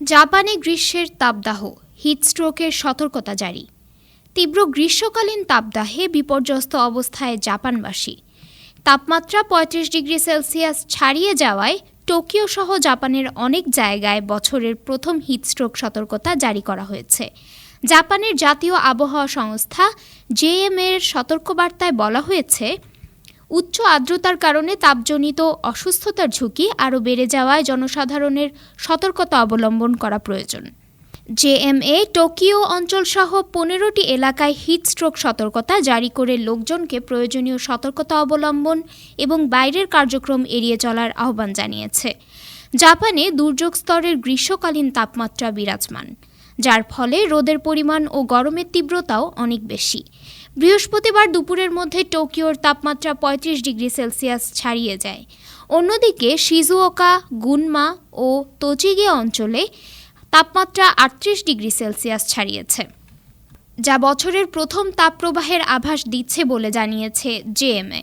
জাপানে গ্রীষ্মের তাপদাহ হিটস্ট্রোকের সতর্কতা জারি। তীব্র গ্রীষ্মকালীন তাপদাহে বিপর্যস্ত অবস্থায় জাপানবাসী। তাপমাত্রা পঁয়ত্রিশ ডিগ্রি সেলসিয়াস ছাড়িয়ে যাওয়ায় টোকিও সহ জাপানের অনেক জায়গায় বছরের প্রথম হিটস্ট্রোক সতর্কতা জারি করা হয়েছে। জাপানের জাতীয় আবহাওয়া সংস্থা জেএমএর সতর্কবার্তায় বলা হয়েছে উচ্চ আর্দ্রতার কারণে তাপজনিত অসুস্থতার ঝুঁকি আরও বেড়ে যাওয়ায় জনসাধারণের সতর্কতা অবলম্বন করা প্রয়োজন। জেএমএ টোকিও অঞ্চলসহ পনেরোটি এলাকায় হিটস্ট্রোক সতর্কতা জারি করে লোকজনকে প্রয়োজনীয় সতর্কতা অবলম্বন এবং বাইরের কার্যক্রম এড়িয়ে চলার আহ্বান জানিয়েছে। জাপানে দুর্যোগ স্তরের গ্রীষ্মকালীন তাপমাত্রা বিরাজমান, যার ফলে রোদের পরিমাণ ও গরমের তীব্রতাও অনেক বেশি। বৃহস্পতিবার দুপুরের মধ্যে টোকিওর তাপমাত্রা পঁয়ত্রিশ ডিগ্রি সেলসিয়াস ছাড়িয়ে যায়। অন্যদিকে শিজুওকা, গুনমা ও তোচিগে অঞ্চলে তাপমাত্রা আটত্রিশ ডিগ্রি সেলসিয়াস ছাড়িয়েছে, যা বছরের প্রথম তাপপ্রবাহের আভাস দিচ্ছে বলে জানিয়েছে জেএমএ।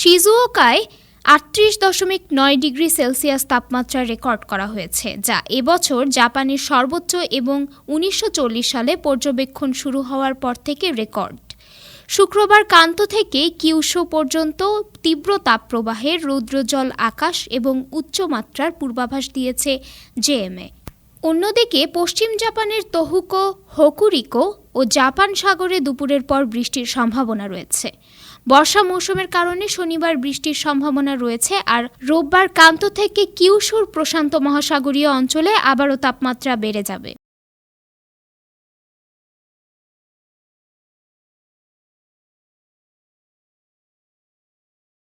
শিজুওকায় আটত্রিশ দশমিক নয় ডিগ্রি সেলসিয়াস তাপমাত্রা রেকর্ড করা হয়েছে, যা এবছর জাপানের সর্বোচ্চ এবং উনিশশো চল্লিশ সালে পর্যবেক্ষণ শুরু হওয়ার পর থেকে রেকর্ড। শুক্রবার কান্ত থেকে কিউশো পর্যন্ত তীব্র তাপপ্রবাহের রৌদ্রজল আকাশ এবং উচ্চমাত্রার পূর্বাভাস দিয়েছে জেএমএ। অন্যদিকে পশ্চিম জাপানের তোহুকো, হোকুরিকো ও জাপান সাগরে দুপুরের পর বৃষ্টির সম্ভাবনা রয়েছে। বর্ষা মৌসুমের কারণে শনিবার বৃষ্টির সম্ভাবনা রয়েছে আর রোববার কান্ত থেকে কিউশুর প্রশান্ত মহাসাগরীয় অঞ্চলে আবারও তাপমাত্রা বেড়ে যাবে।